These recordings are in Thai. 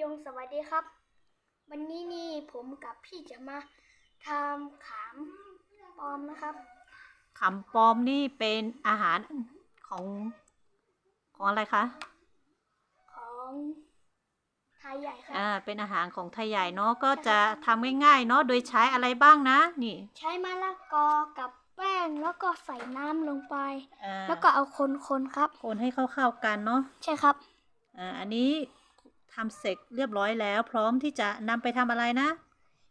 ยงสวัสดีครับ วันนี้นี่ผมกับพี่จะมาทำขามปลอมนะครับขำปลอมนี่เป็นอาหารของของอะไรคะ ของไทยใหญ่ครับอ่าเป็นอาหารของไทยใหญ่เนาะก็จะทำง่ายๆเนาะโดยใช้อะไรบ้างนะนี่ ใช้มะละกอกับแป้งแล้วก็ใส่น้ำลงไปอ่าแล้วก็เอาคนๆครับ คนให้เข้าๆกันเนาะใช่ครับอ่าอันนี้ ทำเสร็จเรียบร้อยแล้ว พร้อมที่จะนำไปทำอะไรนะ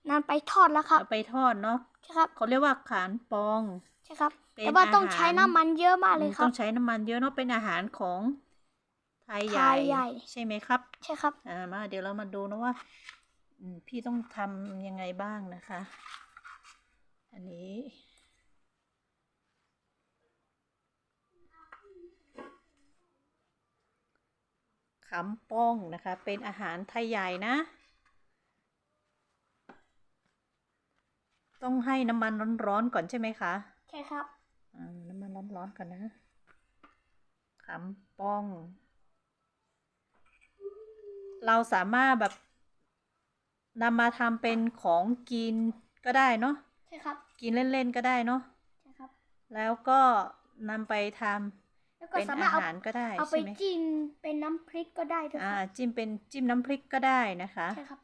นำไปทอดแล้วครับเอาไปทอดเนาะใช่ครับเขาเรียกว่าขานปอง ใช่ครับเป็นแต่ว่าต้องอาหารใช้น้ำมันเยอะมากเลยคต้รัอบงใช้น้ำมันเยอะเนาะเป็นอาหารของไทยใหญ่ไทยใหญ่ ใช่ไหมครับ ใช่ครับ อ่ามาเดี๋ยวเรามาดูนะว่าอืมพี่ต้องทำยังไงบ้างนะคะ อันนี้ ขำป้องนะคะ เป็นอาหารไทยใหญ่นะ ต้องให้น้ำมันร้อนๆก่อนใช่ไหมคะ ใช่ครับอ่าน้ำมันร้อนๆก่อนนะขำป้อง เราสามารถแบบนำมาทำเป็นของกินก็ได้เนาะใช่ครับ กินเล่นๆก็ได้เนาะใช่ครับ แล้วก็นำไปท แล้วำก็เป็นสามารถอาเอาหารก็ได้เอาไปใช่ไหมจิ้มเป็นน้ำพริกก็ได้ด้วยคอ่ารับจิ้มเป็นจิ้มน้ำพริกก็ได้นะคะ ใช่ครับ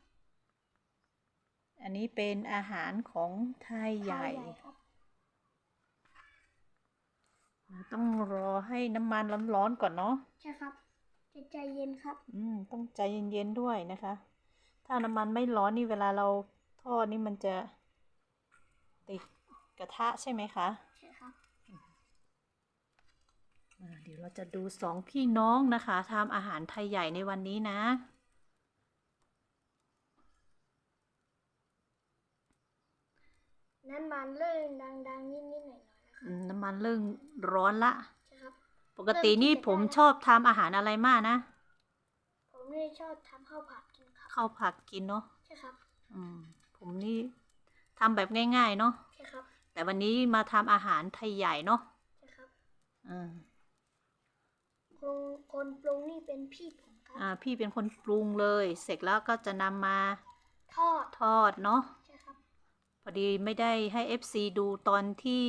อันนี้เป็นอาหารของไทยใหญ่ไทยครับ ต้องรอให้น้ำมันร้อนๆก่อนเนาะ ใช่ครับใจใจเย็นครับ อืมต้องใจเย็นๆด้วยนะคะ ถ้าน้ำมันไม่ร้อนนี่เวลาเราทอดนี่มันจะติดกระทะใช่ไหมคะ ใช่ครับอ่า เดี๋ยวเราจะดูสองพี่น้องนะคะทำอาหารไทยใหญ่ในวันนี้นะนั้นมันเริ่มดังๆนิดๆหน่อยๆแล้วครับอืมน้ำมันเริ่มร้อนละ ใช่ครับ ปกตินี่ผมชอบทำอาหารอะไรมากนะ ผมนี่ชอบทำข้าวผัดกินครับข้าวผักกินเนาะ ใช่ครับ อืม ผมนี่ทำแบบง่าย ๆ เนาะ ใช่ครับ แต่วันนี้มาทำอาหารไทยใหญ่เนาะ ใช่ครับ อืม คนคนปรุงนี่เป็นพี่ผมครับอ่าพี่เป็นคนปรุงเลย เสร็จแล้วก็จะนำมาทอดทอดเนาะใช่ครับพอดีไม่ได้ให้ FC ดูตอนที่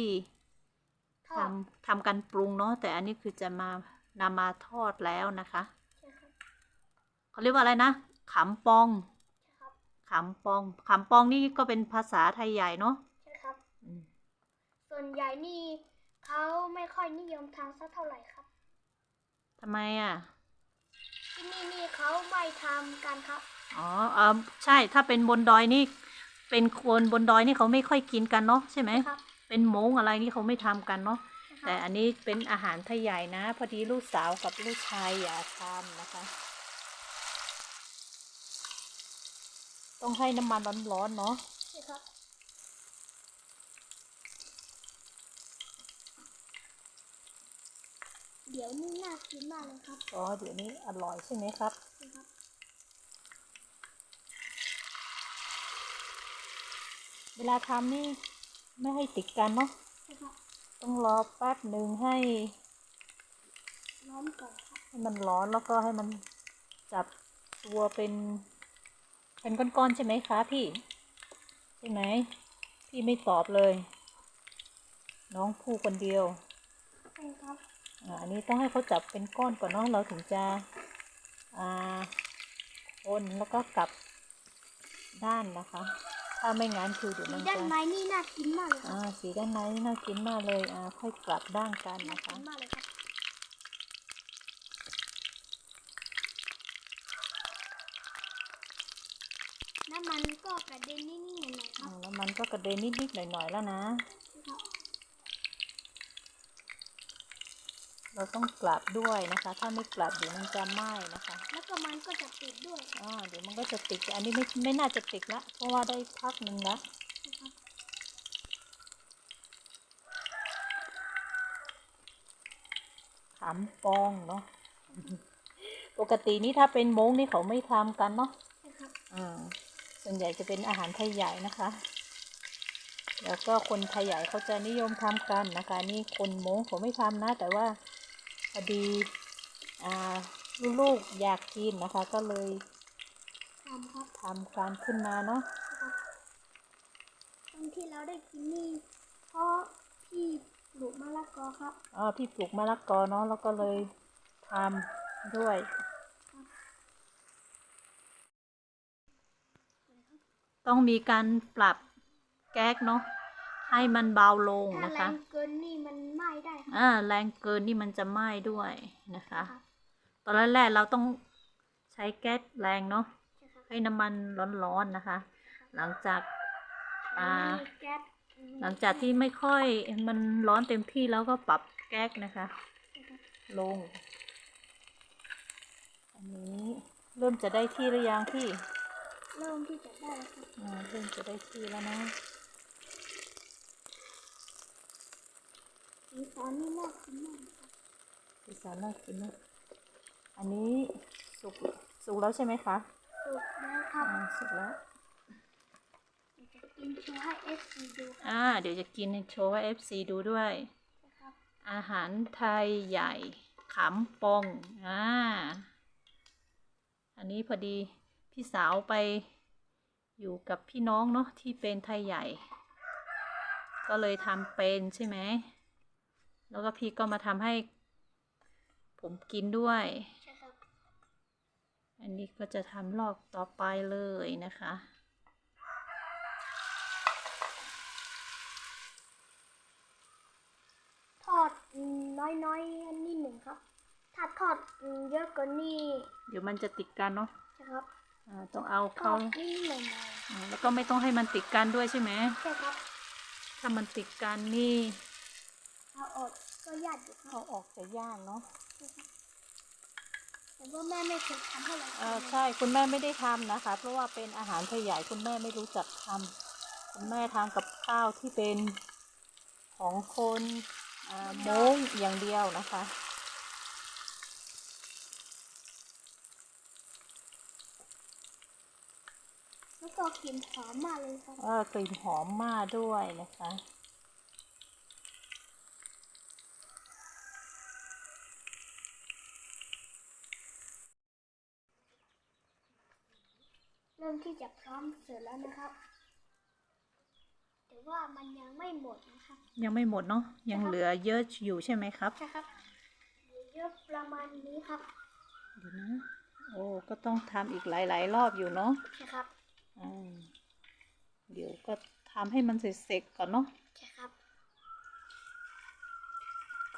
ทอทดำทำกันปรุงเนาะแต่อันนี้คือจะมานำมาทอดแล้วนะคะใช่ครับเขาเรียกว่าอะไรนะขำปองใช่ครับขำปองขำปองนี่ก็เป็นภาษาไทยใหญ่เนาะใช่ครับ อืมส่วนใหญ่นี่เขาไม่ค่อยนิยมทานสักเท่าไหร่ครับ ทำไมอะ ที่นี่นี่เขาไม่ทำกันครับ อ๋อเออใช่ ถ้าเป็นบนดอยนี่ เป็นคนบนดอยนี่เขาไม่ค่อยกินกันเนาะใช่ไหม ครับ เป็นมงอะไรนี่เขาไม่ทำกันเนาะใช่คแต่รับอันนี้เป็นอาหารไทยใหญ่นะ พอดีลูกสาวกับลูกชายอยากทำนะคะ ต้องให้น้ำมันร้อนๆเนาะใช่ครับ เดี๋ยวนี่น่ากินมากเลยครับอ๋อเดี๋ยวนี้อร่อยใช่ไหมครับนะครับ เวลาทำนี่ไม่ให้ติดกันเนาะใช่ครับต้องรอแป๊บหนึ่งให้ร้อนก่อนครับให้มันร้อนแล้วก็ให้มันจับตัวเป็นเป็นก้อนๆใช่ไหมคะพี่ ใช่ไหมพี่ไม่ตอบเลย น้องพูดคนเดียวใช่ครับ อ่าอันนี้ต้องให้เขาจับเป็นก้อนก่อนเนาะเราถึงจะอ่าคนแล้วก็กลับด้านนะคะ ถ้าไม่งั้นคือเดี๋ยวสีมันด้าจะนในนี่น่ากินมากเลยครับอ่าสีด้านในนี่น่ากินมากเลยอ่าค่อยกลับด้านกันน่านะกิคะนมากเลยครับน้ำมันก็กระเด็นนิดๆหน่อยๆคอืรับมแล้วมันก็กระเด็นนิดๆหน่อยๆแล้วนะ ครับ เราต้องกลับด้วยนะคะ ถ้าไม่กลับเดี๋ยวมันจะไหม้นะคะแล้วก็มันก็จะติดด้วยอ่าเดี๋ยวมันก็จะติดแต่อันนี้ไม่ไม่น่าจะติดละเพราะว่าได้พักหนึ่งละนะครับขำปองเนาะปกตินี่ถ้าเป็นมงนี่เขาไม่ทำกันเนาะนะครับอ่าส่วนใหญ่จะเป็นอาหารไทยใหญ่นะคะ แล้วก็คนไทยใหญ่เขาจะนิยมทำกันนะคะ นี่คนมงเขาไม่ทำนะ แต่ว่าพ อดีอ่าลูกๆอยากกินนะคะ ก็เลยทำครับทำการขึ้นมาเนาะครับตอนที่เราได้กินนี่เพราะพี่ปลูกมะละกอครับอ๋อพี่ปลูกมะละกอเนาะแล้วก็เลยทำด้วยต้องมีการปรับแก๊กเนาะ ให้มันเบาลงถ้านะแรคะงเกินนี่มันไหม้ได้ครับอ่าแรงเกินนี่มันจะไหม้ด้วยนะคะครับตอนแรกๆเราต้องใช้แก๊สแรงเนาะใช่ครับให้น้ำมันร้อนๆนะคะ หลังจากอ่าแล้วมีแก๊สหลังจากที่ไม่ค่อยมันร้อนเต็มที่แล้วก็ปรับแก๊สนะคะ ลง อันนี้เริ่มจะได้ที่หรือยังพี่ เริ่มที่จะได้แล้วครับอ่าเริ่มจะได้ที่แล้วนะ สีสันนี่น่ากินมากครับสีสันน่ากินนะอันนี้สุกสุกแล้วใช่ไหมคะสุกแล้วครับอ่าสุกแล้วจะกินโชว์ให้เอฟซีดูอ่าเดี๋ยวจะกินโชว์ให้ FC ดูด้วย นะครับอาหารไทยใหญ่ขำปองอ่าอันนี้พอดีพี่สาวไปอยู่กับพี่น้องเนาะที่เป็นไทยใหญ่ ก็เลยทำเป็นใช่ไหม แล้วก็พี่ก็มาทำให้ ผมกินด้วย ใช่ครับ อันนี้ก็จะทำลอกต่อไปเลยนะคะ ทอดน้อยๆอันนี้หนึ่งครับ ถ้าทอดเยอะกว่านี้เดี๋ยวมันจะติดกันเนาะใช่ครับอ่าต้องเอาทอเข้าดนิดๆหน่อยอ่าแล้วก็ไม่ต้องให้มันติดกันด้วยใช่ไหม ๆใช่ครับ ถ้ามันติดกันนี่ เอาออกก็ยากอยู่ครัเอาบออกจะยากเนาะแต่ว่าแม่ไม่เคยทำให้เราเออทำใช่คุณแม่ไม่ได้ทำนะคะ เพราะว่าเป็นอาหารไทยใหญ่คุณแม่ไม่รู้จักทำคุณแม่ทำกับข้าวที่เป็นของคนอ่าม้งอย่างเดียวนะคะ แล้วก็กลิ่นหอมมากเลยครับเออกลิ่นหอมมากด้วยนะคะ เริ่มที่จะพร้อมเสร็จแล้วนะครับ แต่ว่ามันยังไม่หมดนะครับ ยังไม่หมดเนาะยังเหลือเยอะอยู่ใช่ไหมครับใช่ครับเหลือเยอะประมาณนี้ครับเดี๋ยวนะโอ้ก็ต้องทำอีกหลาย ๆ รอบอยู่เนาะใช่ครับอ่าเดี๋ยวก็ทำให้มันเสร็จๆก่อนเนาะใช่ครับ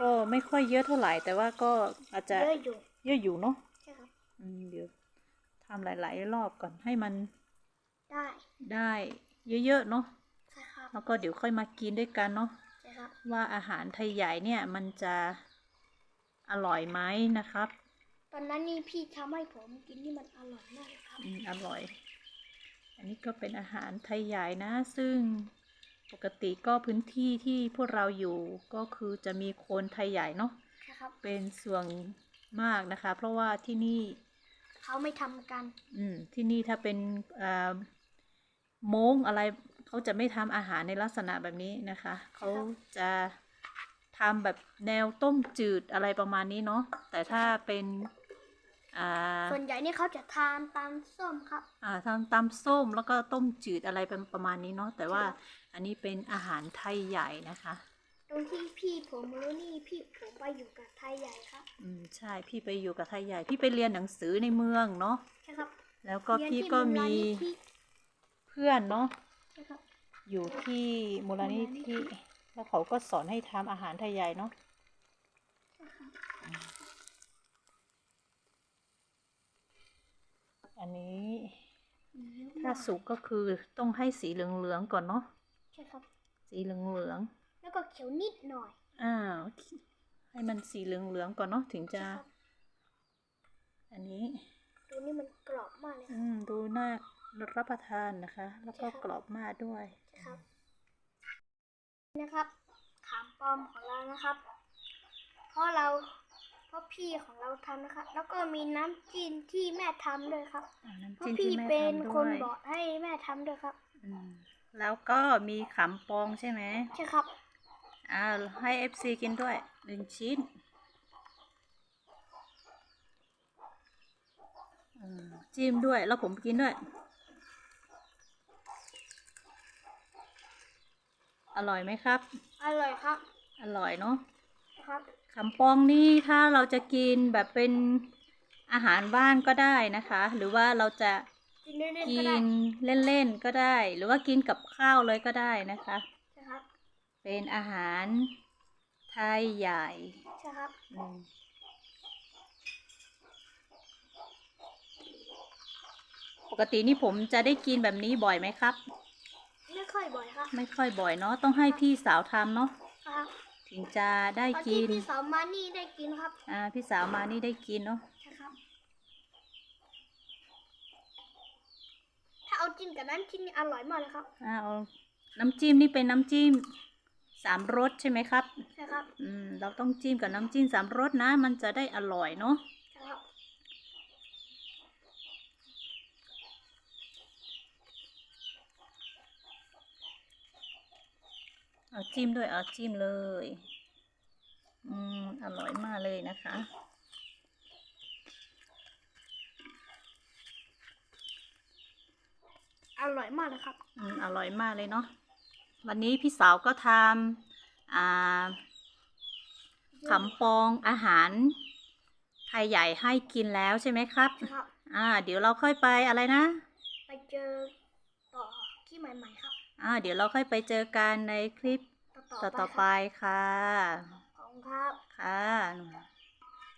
ก็ไม่ค่อยเยอะเท่าไหร่แต่ว่าก็อาจจะเยอะอยู่เยอะอยู่เนาะใช่ครับอืมเดี๋ยว ทำหลาย ๆ รอบก่อนให้มันได้ได้เยอะ ๆ เนาะใช่ครับแล้วก็เดี๋ยวค่อยมากินด้วยกันเนาะใช่ครับว่าอาหารไทยใหญ่เนี่ยมันจะอร่อยไหมนะครับ ตอนนั้นนี่พี่ทำให้ผมกินนี่มันอร่อยมากเลยครับอืมอร่อย อันนี้ก็เป็นอาหารไทยใหญ่นะ ซึ่งปกติก็พื้นที่ที่พวกเราอยู่ก็คือจะมีคนไทยใหญ่เนาะใช่ครับเป็นส่วนมากนะคะ เพราะว่าที่นี่ เขาไม่ทำกัน อืมที่นี่ถ้าเป็นอ่าโม้งอะไรเขาจะไม่ทำอาหารในลักษณะแบบนี้นะคะ เขาจะทำแบบแนวต้มจืดอะไรประมาณนี้เนาะแต่ถ้าเป็นอ่าส่วนใหญ่นี่เขาจะทานตามส้มครับ อ่าทำตำส้มแล้วก็ต้มจืดอะไรเป็นประมาณนี้เนาะแต่ว่าอันนี้เป็นอาหารไทยใหญ่นะคะ ตรงที่พี่ผมรู้นี่พี่ผมไปอยู่กับไทยใหญ่ครับ อืมใช่พี่ไปอยู่กับไทยใหญ่ พี่ไปเรียนหนังสือในเมืองเนาะใช่ครับ แล้วก็เรียนพี่ที่ก็มูลมีนิธิเพื่อนเนาะใช่ครับ อยู่ที่มูลนิธิแล้วเขาก็สอนให้ทำอาหารไทยใหญ่เนาะใช่ครับอันนี้มีเยอะถ้ามากสุกก็คือต้องให้สีเหลืองๆก่อนเนาะใช่ครับ สีเหลือง แล้วก็เขียวนิดหน่อยๆอ้าว ให้มันสีเหลืองๆก่อนเนาะถึงจะใช่ครับอันนี้ตัวนี้มันกรอบมากเลยครับอืมดูน่ารับประทานนะคะ แล้วก็ใช่ครับกรอบมากด้วยใช่ครับ นะครับ ขามปลอมของเรานะครับ เพราะเราเพราะพี่ของเราทำนะครับแล้วก็มีน้ำจิ้มที่แม่ทำด้วยครับอ่าน้ำเพราะจิ้มพี่ที่แม่เป็นทำคด้นวยบอกให้แม่ทำด้วยครับอืมแล้วก็มีขำปองใช่ไหมใช่ครับ อ่าให้ FC กินด้วยหนึ่งชิ้นอืมจิ้มด้วยแล้วผมกินด้วย อร่อยไหมครับ อร่อยครับ อร่อยเนาะครับขำปองนี่ถ้าเราจะกินแบบเป็นอาหารบ้านก็ได้นะคะ หรือว่าเราจะกินเล่นๆกิก็ได้นเล่นๆก็ได้หรือว่ากินกับข้าวเลยก็ได้นะคะใช่ครับ เป็นอาหารไทยใหญ่ ใช่ครับอืมปกตินี่ผมจะได้กินแบบนี้บ่อยไหมครับ ไม่ค่อยบ่อยครับไม่ค่อยบ่อยเนาะต้องให้พี่สาวทำเนาะครับถึงจะได้พอกิที่น พี่สาวมานี่ได้กินครับอ่าพี่สาวมานี่ได้กินเนาะใช่ครับ ถ้าเอาจิ้มกับน้ำจิ้มนี่อร่อยมากเลยครับ อ่าเอาน้ำจิ้มนี่เป็นน้ำจิ้ม สามรสใช่ไหมครับ ใช่ครับ อืม เราต้องจิ้มกับน้ำจิ้มสามรสนะ มันจะได้อร่อยเนาะใช่ครับเอาจิ้มด้วยเอาจิ้มเลย อืม อร่อยมากเลยนะคะ อร่อยมากเลยครับ อืม อร่อยมากเลยเนาะ วันนี้พี่สาวก็ทำอ่าขำปองอาหารไทยใหญ่ให้กินแล้วใช่ไหมครับใช่ครับ อ่า เดี๋ยวเราค่อยไปอะไรนะ ไปเจอต่อที่ใหม่ๆครับ อ่า เดี๋ยวเราค่อยไปเจอกันในคลิปต่อๆต่อๆคไปรับค่ะ ขอบคุณครับ ค่ะ